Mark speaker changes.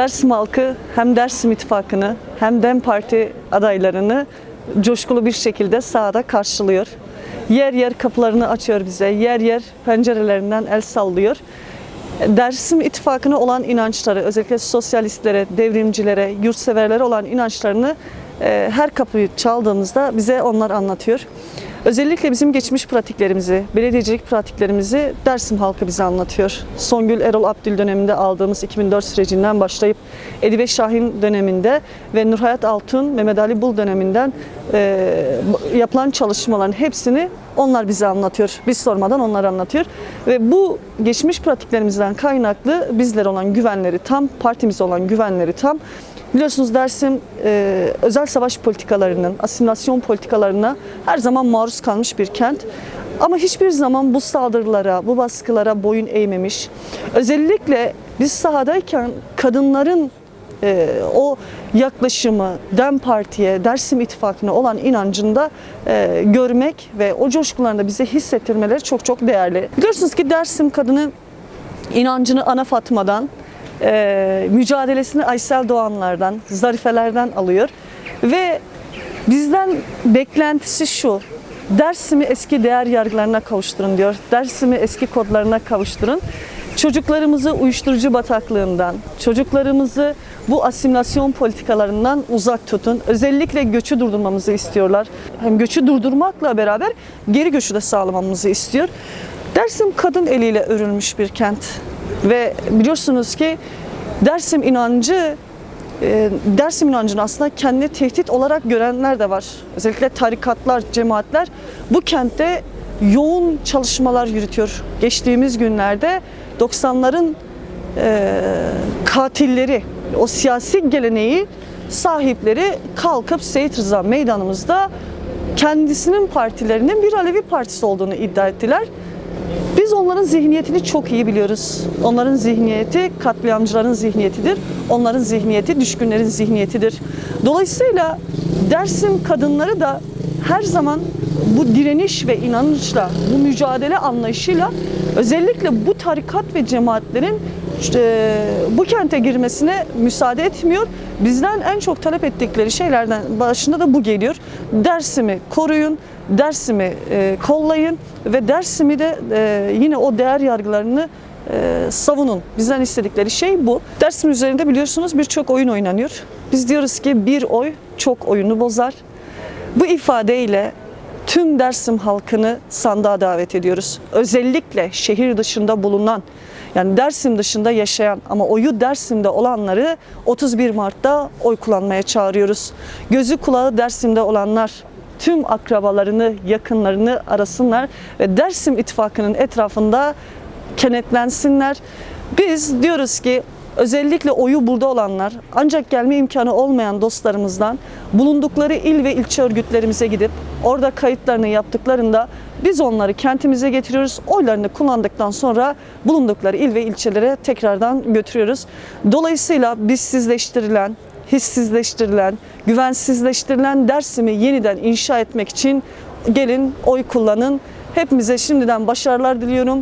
Speaker 1: Dersim halkı hem Dersim ittifakını hem DEM Parti adaylarını coşkulu bir şekilde sahada karşılıyor. Yer yer kapılarını açıyor bize, yer yer pencerelerinden el sallıyor. Dersim ittifakına olan inançları, özellikle sosyalistlere, devrimcilere, yurtseverlere olan inançlarını e, her kapıyı çaldığımızda bize onlar anlatıyor. Özellikle bizim geçmiş pratiklerimizi, belediyecilik pratiklerimizi Dersim halkı bize anlatıyor. Songül Erol Abdül döneminde aldığımız 2004 sürecinden başlayıp Edibe Şahin döneminde ve Nurhayat Altun, Mehmet Ali Bul döneminden e, yapılan çalışmaların hepsini onlar bize anlatıyor. Biz sormadan onlar anlatıyor. Ve bu geçmiş pratiklerimizden kaynaklı bizlere olan güvenleri tam, partimize olan güvenleri tam. Biliyorsunuz Dersim e, özel savaş politikalarının, asimilasyon politikalarına her zaman maruz kalmış bir kent. Ama hiçbir zaman bu saldırılara, bu baskılara boyun eğmemiş. Özellikle biz sahadayken kadınların e, o yaklaşımı DEM Parti'ye, Dersim İttifakı'na olan inancını da e, görmek ve o coşkularını da bize hissettirmeleri çok çok değerli. Biliyorsunuz ki Dersim kadını inancını Ana Fatma'dan, e, mücadelesini Aysel Doğanlardan, Zarifelerden alıyor ve bizden beklentisi şu. Dersim'i eski değer yargılarına kavuşturun diyor. Dersim'i eski kodlarına kavuşturun. Çocuklarımızı uyuşturucu bataklığından, çocuklarımızı bu asimilasyon politikalarından uzak tutun. Özellikle göçü durdurmamızı istiyorlar. Hem göçü durdurmakla beraber geri göçü de sağlamamızı istiyor. Dersim kadın eliyle örülmüş bir kent ve biliyorsunuz ki Dersim inancı e, Dersim inancını aslında kendini tehdit olarak görenler de var. Özellikle tarikatlar, cemaatler bu kentte yoğun çalışmalar yürütüyor. Geçtiğimiz günlerde 90'ların e, katilleri, o siyasi geleneği sahipleri kalkıp Seyit Rıza meydanımızda kendisinin partilerinin bir Alevi partisi olduğunu iddia ettiler. Biz onların zihniyetini çok iyi biliyoruz. Onların zihniyeti katliamcıların zihniyetidir. Onların zihniyeti düşkünlerin zihniyetidir. Dolayısıyla Dersim kadınları da her zaman bu direniş ve inanışla, bu mücadele anlayışıyla özellikle bu tarikat ve cemaatlerin işte, bu kente girmesine müsaade etmiyor. Bizden en çok talep ettikleri şeylerden başında da bu geliyor. Dersimi koruyun, Dersimi e, kollayın ve Dersimi de e, yine o değer yargılarını e, savunun. Bizden istedikleri şey bu. Dersim üzerinde biliyorsunuz birçok oyun oynanıyor. Biz diyoruz ki bir oy çok oyunu bozar. Bu ifadeyle tüm Dersim halkını sandığa davet ediyoruz. Özellikle şehir dışında bulunan yani Dersim dışında yaşayan ama oyu Dersim'de olanları 31 Mart'ta oy kullanmaya çağırıyoruz. Gözü kulağı Dersim'de olanlar tüm akrabalarını, yakınlarını arasınlar ve Dersim ittifakının etrafında kenetlensinler. Biz diyoruz ki özellikle oyu burada olanlar ancak gelme imkanı olmayan dostlarımızdan bulundukları il ve ilçe örgütlerimize gidip orada kayıtlarını yaptıklarında biz onları kentimize getiriyoruz. Oylarını kullandıktan sonra bulundukları il ve ilçelere tekrardan götürüyoruz. Dolayısıyla bizsizleştirilen, hissizleştirilen, güvensizleştirilen Dersim'i yeniden inşa etmek için gelin oy kullanın. Hepimize şimdiden başarılar diliyorum.